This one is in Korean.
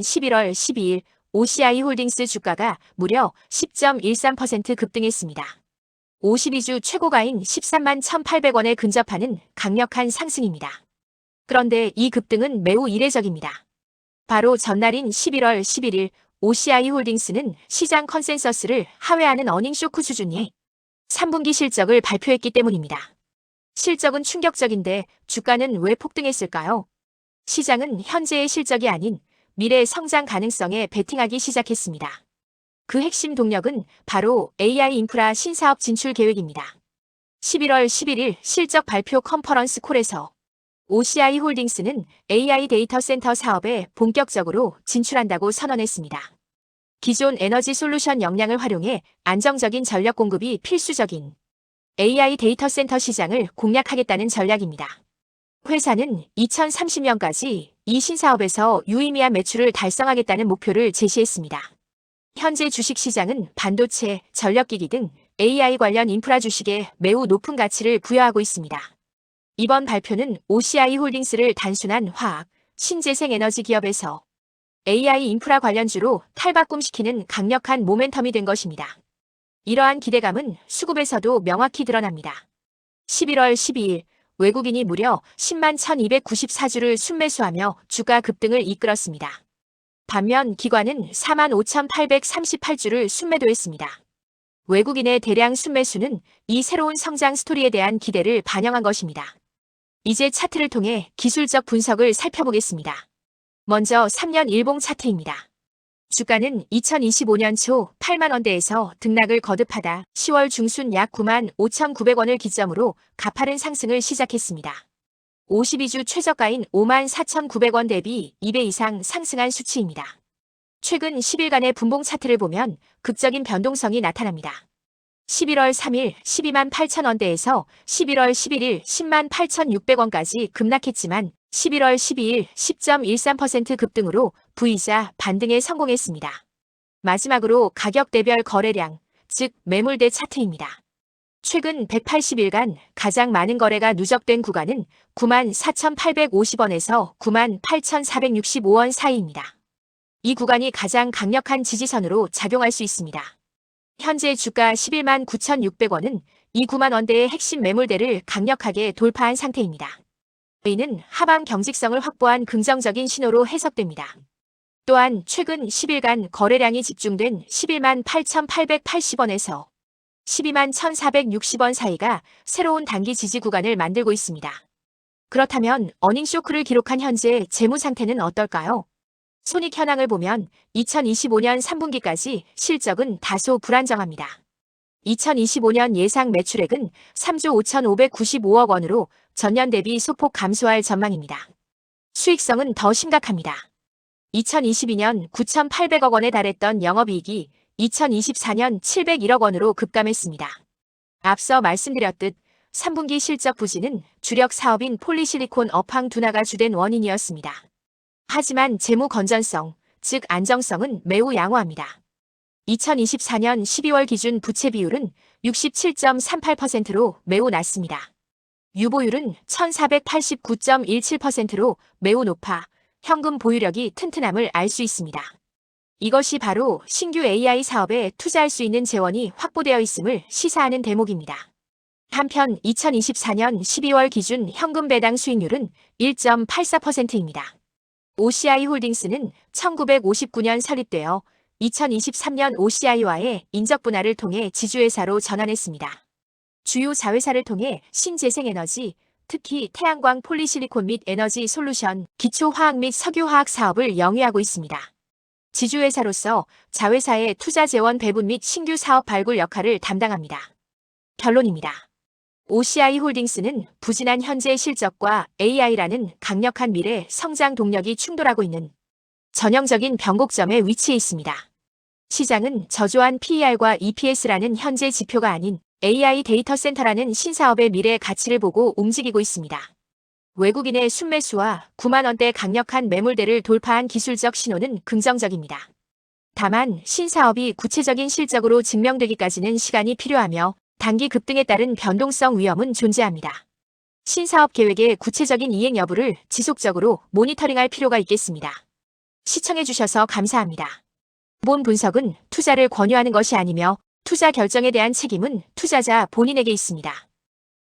11월 12일 OCI 홀딩스 주가가 무려 10.13% 급등했습니다. 52주 최고가인 13만 1,800원에 근접하는 강력한 상승입니다. 그런데 이 급등은 매우 이례적입니다. 바로 전날인 11월 11일 OCI 홀딩스는 시장 컨센서스를 하회하는 어닝 쇼크 수준의 3분기 실적을 발표했기 때문입니다. 실적은 충격적인데 주가는 왜 폭등했을까요? 시장은 현재의 실적이 아닌 미래 성장 가능성에 베팅하기 시작했습니다. 그 핵심 동력은 바로 AI 인프라 신사업 진출 계획입니다. 11월 11일 실적 발표 컨퍼런스 콜에서 OCI 홀딩스는 AI 데이터 센터 사업에 본격적으로 진출한다고 선언했습니다. 기존 에너지 솔루션 역량을 활용해 안정적인 전력 공급이 필수적인 AI 데이터 센터 시장을 공략하겠다는 전략입니다. 회사는 2030년까지 이 신사업에서 유의미한 매출을 달성하겠다는 목표를 제시했습니다. 현재 주식 시장은 반도체, 전력기기 등 AI 관련 인프라 주식에 매우 높은 가치를 부여하고 있습니다. 이번 발표는 OCI 홀딩스를 단순한 화학, 신재생 에너지 기업에서 AI 인프라 관련주로 탈바꿈시키는 강력한 모멘텀이 된 것입니다. 이러한 기대감은 수급에서도 명확히 드러납니다. 11월 12일 외국인이 무려 10만 1294주를 순매수하며 주가 급등을 이끌었습니다. 반면 기관은 4만 5838주를 순매도했습니다. 외국인의 대량 순매수는 이 새로운 성장 스토리에 대한 기대를 반영한 것입니다. 이제 차트를 통해 기술적 분석을 살펴보겠습니다. 먼저 3년 일봉 차트입니다. 주가는 2025년 초 8만원대에서 등락을 거듭하다 10월 중순 약 9만 5,900원을 기점으로 가파른 상승을 시작했습니다. 52주 최저가인 5만 4,900원 대비 2배 이상 상승한 수치입니다. 최근 10일간의 분봉 차트를 보면 극적인 변동성이 나타납니다. 11월 3일 12만 8천원대에서 11월 11일 10만 8,600원까지 급락했지만 11월 12일 10.13% 급등으로 V자 반등에 성공했습니다. 마지막으로 가격 대별 거래량, 즉 매물대 차트입니다. 최근 180일간 가장 많은 거래가 누적된 구간은 94,850원에서 98,465원 사이입니다. 이 구간이 가장 강력한 지지선으로 작용할 수 있습니다. 현재 주가 11만 9,600원은 이 9만 원대의 핵심 매물대를 강력하게 돌파한 상태입니다. 이는 하방 경직성을 확보한 긍정적인 신호로 해석됩니다. 또한 최근 10일간 거래량이 집중된 11만 8,880원에서 12만 1,460원 사이가 새로운 단기 지지 구간을 만들고 있습니다. 그렇다면 어닝 쇼크를 기록한 현재 재무 상태는 어떨까요? 손익 현황을 보면 2025년 3분기까지 실적은 다소 불안정합니다. 2025년 예상 매출액은 3조 5,595억 원으로 전년 대비 소폭 감소할 전망입니다. 수익성은 더 심각합니다. 2022년 9,800억 원에 달했던 영업이익이 2024년 701억 원으로 급감했습니다. 앞서 말씀드렸듯 3분기 실적 부진은 주력 사업인 폴리실리콘 업황 둔화가 주된 원인이었습니다. 하지만 재무 건전성, 즉 안정성은 매우 양호합니다. 2024년 12월 기준 부채 비율은 67.38%로 매우 낮습니다. 유보율은 1489.17%로 매우 높아 현금 보유력이 튼튼함을 알 수 있습니다. 이것이 바로 신규 AI 사업에 투자할 수 있는 재원이 확보되어 있음을 시사하는 대목입니다. 한편 2024년 12월 기준 현금 배당 수익률은 1.84%입니다. OCI 홀딩스는 1959년 설립되어 2023년 OCI와의 인적 분할을 통해 지주회사로 전환했습니다. 주요 자회사를 통해 신재생에너지, 특히 태양광 폴리실리콘 및 에너지 솔루션, 기초화학 및 석유화학 사업을 영위하고 있습니다. 지주회사로서 자회사의 투자 재원 배분 및 신규 사업 발굴 역할을 담당합니다. 결론입니다. OCI 홀딩스는 부진한 현재 실적과 AI라는 강력한 미래 성장 동력이 충돌하고 있는 전형적인 변곡점에 위치해 있습니다. 시장은 저조한 PER과 EPS라는 현재 지표가 아닌 AI 데이터 센터라는 신사업의 미래 가치를 보고 움직이고 있습니다. 외국인의 순매수와 9만 원대 강력한 매물대를 돌파한 기술적 신호는 긍정적입니다. 다만 신사업이 구체적인 실적으로 증명되기까지는 시간이 필요하며 단기 급등에 따른 변동성 위험은 존재합니다. 신사업 계획의 구체적인 이행 여부를 지속적으로 모니터링할 필요가 있겠습니다. 시청해주셔서 감사합니다. 본 분석은 투자를 권유하는 것이 아니며 투자 결정에 대한 책임은 투자자 본인에게 있습니다.